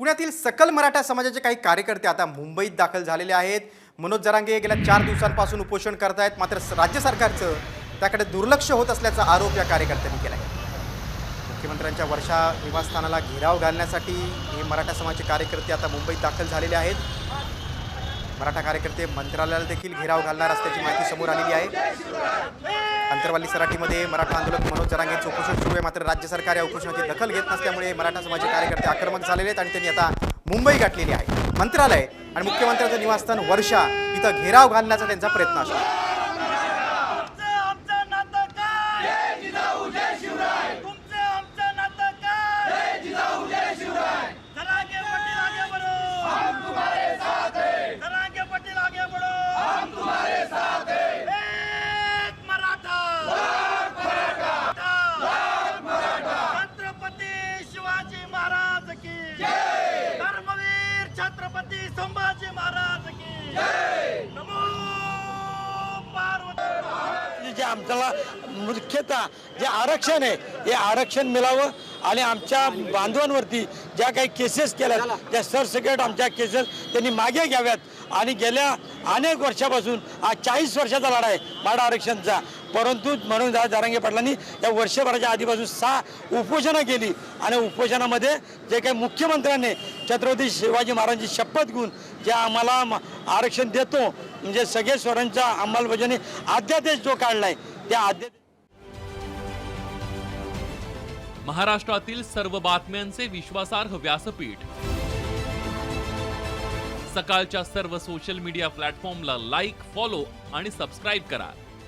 पुण्यातील सकल मराठा समाजाचे काही कार्यकर्ते आता मुंबईत दाखल झालेले आहेत. मनोज जरांगे गेल्या चार दिवसांपासून उपोषण करतायत. मात्र राज्य सरकारचं त्याकडे दुर्लक्ष होत असल्याचा आरोप या कार्यकर्त्यांनी केला आहे मुख्यमंत्र्यांच्या वर्षा निवासस्थानाला घेराव घालण्यासाठी हे मराठा समाजाचे कार्यकर्ते आता मुंबईत दाखल झालेले आहेत. मराठा कार्यकर्ते मंत्रालयाला देखील घेराव घालणार असल्याची माहिती समोर आलेली आहे. अंतरवाली सराठीमध्ये मराठा आंदोलक मनोज जरांगे यांचं उपोषण सुरू मात्र राज्य सरकार या उपोषणाची दखल घेत नसल्यामुळे मराठा समाजाचे कार्यकर्ते आक्रमक झालेले आहेत आणि त्यांनी आता मुंबई गाठलेली आहे. मंत्रालय आणि मुख्यमंत्र्यांचं निवासस्थान वर्षा इथं घेराव घालण्याचा त्यांचा प्रयत्न असतो. छत्रपती संभाजी महाराज की नमो पार्वती। जे आमच्याला मुख्यतः जे आरक्षण आहे हे आरक्षण मिळावं आणि आमच्या बांधवांवरती ज्या काही केसेस केल्या त्या सरसकट आमच्या केसेस त्यांनी मागे घ्याव्यात. आणि गेल्या अनेक वर्षापासून हा चाळीस वर्षाचा लढा आहे मराठा आरक्षणचा. परंतु म्हणून जा- जारांगे पाटलांनी या वर्षभराच्या आधीपासून सहा उपोषणं केली. आणि उपोषणामध्ये जे काही मुख्यमंत्र्यांनी छत्रपती शिवाजी महाराजांची शपथ घेऊन जे आम्हाला आरक्षण देतो म्हणजे सगळे स्वरांच्या अंमलबजावणी अध्यादेश जो काढलाय त्या अध्यादेश महाराष्ट्रातील सर्व बातम्यांचे विश्वासार्ह व्यासपीठ. सकाळच्या सर्व सोशल मीडिया प्लॅटफॉर्मला लाईक फॉलो आणि सबस्क्राईब करा.